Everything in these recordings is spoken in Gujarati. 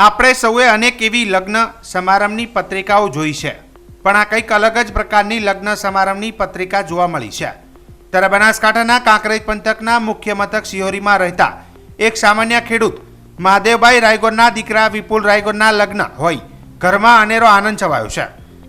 આપણે સૌએ અનેક એવી લગ્ન સમારંભની પત્રિકાઓ જોઈ છે. પણ આ કંઈક અલગ જ પ્રકારની લગ્ન સમારંભની પત્રિકા જોવા મળી છે. ત્યારે બનાસકાંઠાના કાંકરેજ પંથકના મુખ્ય મથક સિહોરીમાં રહેતા એક સામાન્ય ખેડૂત મહાદેવભાઈ રાયગોરના દીકરા વિપુલ રાયગોરના લગ્ન હોય ઘરમાં અનેરો આનંદ છવાયો છે.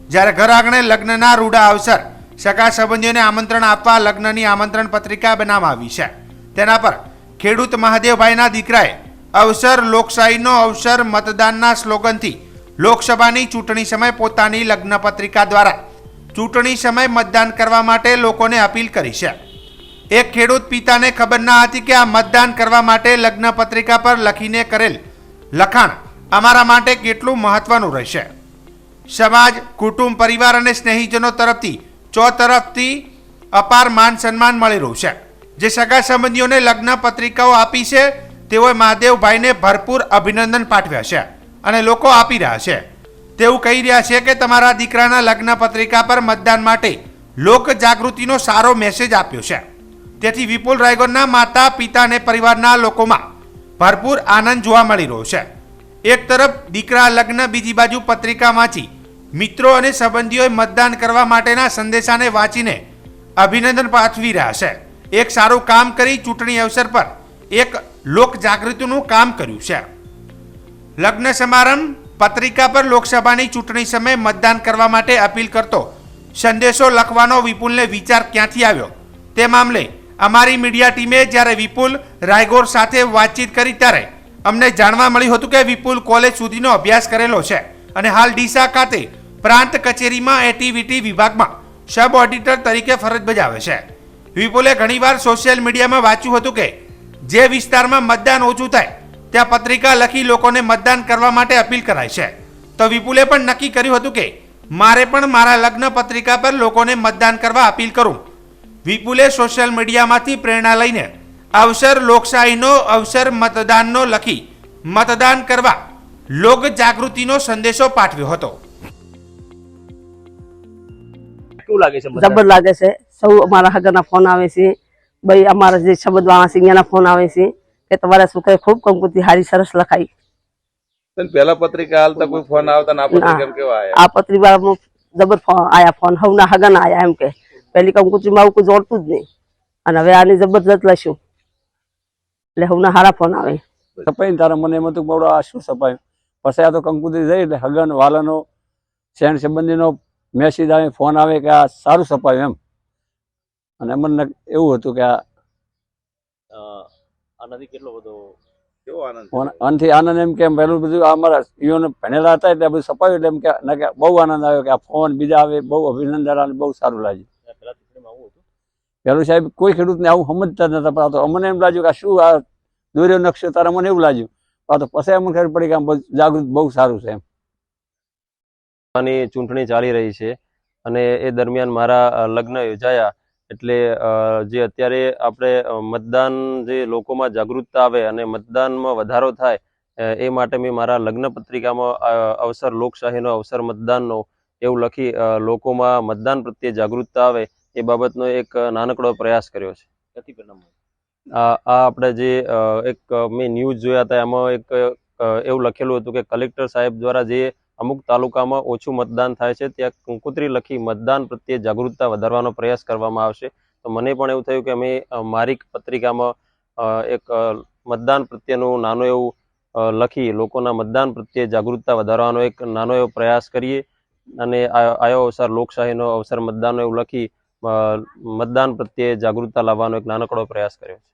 જ્યારે ઘર આંગણે લગ્નના રૂડા અવસર સગા સંબંધીઓને આમંત્રણ આપવા લગ્નની આમંત્રણ પત્રિકા બનાવવામાં આવી છે. તેના પર ખેડૂત મહાદેવભાઈના દીકરાએ અવસર લોકશાહીનો અવસર મતદાનના સ્લોગનથી. લોકસભાની ચૂંટણી સમયે પોતાની લગ્ન પત્રિકા દ્વારા ચૂંટણી સમયે મતદાન કરવા માટે લોકોને અપીલ કરી છે. એક ખેડૂત પિતાને ખબર ના હતી કે આ મતદાન કરવા માટે લગ્ન પત્રિકા પર લખીને કરેલ લખાણ અમારા માટે કેટલું મહત્વનું રહેશે. સમાજ, કુટુંબ, પરિવાર અને સ્નેહીજનો તરફથી ચો તરફથી અપાર માન સન્માન મળી રહ્યું છે. જે સગા સંબંધીઓને લગ્ન પત્રિકાઓ આપી છે તેઓએ મહાદેવભાઈને ભરપૂર અભિનંદન પાઠવ્યા છે અને લોકો આપી રહ્યા છે. તેવું કહી રહ્યા છે કે તમારા દીકરાના લગ્ન પત્રિકા પર મતદાન માટે લોક જાગૃતિનો સારો મેસેજ આપ્યો છે. તેથી વિપુલ રાયગોરના માતા, પિતા અને પરિવારના લોકોમાં ભરપૂર આનંદ જોવા મળી રહ્યો છે. એક તરફ દીકરા લગ્ન, બીજી બાજુ પત્રિકા વાંચી મિત્રો અને સંબંધીઓએ મતદાન કરવા માટેના સંદેશાને વાંચીને અભિનંદન પાઠવી રહ્યા છે. એક સારું કામ કરી ચૂંટણી અવસર પર એક લોક જાગૃતિનું કામ કર્યું છે. લગ્ન સમારંભ પત્રિકા પર લોકસભાની ચૂંટણી સમયે મતદાન કરવા માટે અપીલ કરતો સંદેશો લખવાનો વિપુલને વિચાર ક્યાંથી આવ્યો? તે મામલે અમારી મીડિયા ટીમે જ્યારે વિપુલ રાયગોર સાથે વાતચીત કરી ત્યારે અમને જાણવા મળ્યું હતું કે વિપુલ કોલેજ સુધીનો અભ્યાસ કરેલો છે અને હાલ ડીસા ખાતે પ્રાંત કચેરીમાં એટીવીટી વિભાગમાં સબ ઓડિટર તરીકે ફરજ બજાવે છે. વિપુલે ઘણીવાર સોશિયલ મીડિયામાં વાંચ્યું હતું કે જે વિસ્તારમાં મતદાન ઓછું થાય ત્યાં પત્રિકા લખી લોકોને મતદાન કરવા માટે અપીલ કરાય છે. તો વિપુલે પણ નક્કી કર્યું હતું કે મારે પણ મારા લગ્ન પત્રિકા પર લોકોને મતદાન કરવા અપીલ કરું. વિપુલે સોશિયલ મીડિયામાંથી પ્રેરણા લઈને અવસર લોકશાહીનો અવસર મતદાનનો લખી મતદાન કરવા લોક જાગૃતિનો સંદેશો પાઠવ્યો હતો. કેવું લાગે છે જબર લાગે છે. સૌ અમારા હગરના ફોન આવે છે. ભાઈ અમારા જે શબ્દવાળા છે અહીંયાના ફોન આવે છે. કે તમારા છોકરાએ ખૂબ કંકુતી હારી સરસ લખાઈ. તને પત્રિકા હાલતા કોઈ ફોન આવતા ને પત્રિકા કેવા આયા? આ પત્રિકામાં જબર ફોન આયા ફોન હવના હગના આયા એમ કે. પેલી કંકુત્રીમાં આવું કોઈ જોડતું જ નહીં. અને હવે આની જબરજસ્ત લઈશું એટલે હવના હારા ફોન આવે. સપાઈ તારા મને એમ હતું બવડો આ શું સપાયું પછી આ તો કંકુતરી જઈ એટલે હગન વાલાનો શેણ સંબંધીનો મેસેજ આવે ફોન આવે કે આ સારું સપાયું એમ. અને મને એવું હતું કે આનાથી કેટલો બધો કેવો આનંદ એમ કે પહેલું બધું અમારા યુવાનો ભણેલા હતા એટલે બધું સપાયું એટલે એમ કે ના કે બહુ આનંદ આવ્યો કે આ ફોન બીજા આવે બહુ અભિનંદન આવે બહુ સારું લાગ્યું. પેલું સાહેબ કોઈ ખેડૂતને આવું સમજતા જ નતા પણ આ તો અમને એમ લાગ્યું કે આ શું આ દોર્યો નકશો તારે મને એવું લાગ્યું. આ તો પછી અમને ખબર પડી કે આમ બહુ જાગૃત બહુ સારું છે એમ. ચૂંટણી ચાલી રહી છે અને એ દરમિયાન મારા લગ્ન યોજાયા. એટલે જે અત્યારે આપણે મતદાન જે લોકોમાં જાગૃતતા આવે અને મતદાનમાં વધારો થાય એ માટે મેં મારા લગ્ન પત્રિકામાં અવસર લોકશાહીનો અવસર મતદાનનો એવું લખી લોકોમાં મતદાન પ્રત્યે જાગૃતતા આવે એ બાબતનો એક નાનકડો પ્રયાસ કર્યો છે. આ આપણે જે એક મેં ન્યૂઝ જોયા હતા એમાં એક એવું લખેલું હતું કે કલેક્ટર સાહેબ દ્વારા જે અમુક તાલુકામાં ઓછું મતદાન થાય છે. ત્યાં કંકોત્રી લખી મતદાન પ્રત્યે જાગૃતતા વધારવાનો પ્રયાસ કરવામાં આવશે. તો મને પણ એવું થયું કે અમે મારી પત્રિકામાં એક મતદાન પ્રત્યેનું નાનું એવું લખી લોકોના મતદાન પ્રત્યે જાગૃતતા વધારવાનો એક નાનો એવો પ્રયાસ કરીએ. અને આયો અવસર, લોકશાહીનો અવસર મતદાનનો એવું લખી મતદાન પ્રત્યે જાગૃતતા લાવવાનો એક નાનકડો પ્રયાસ કર્યો છે.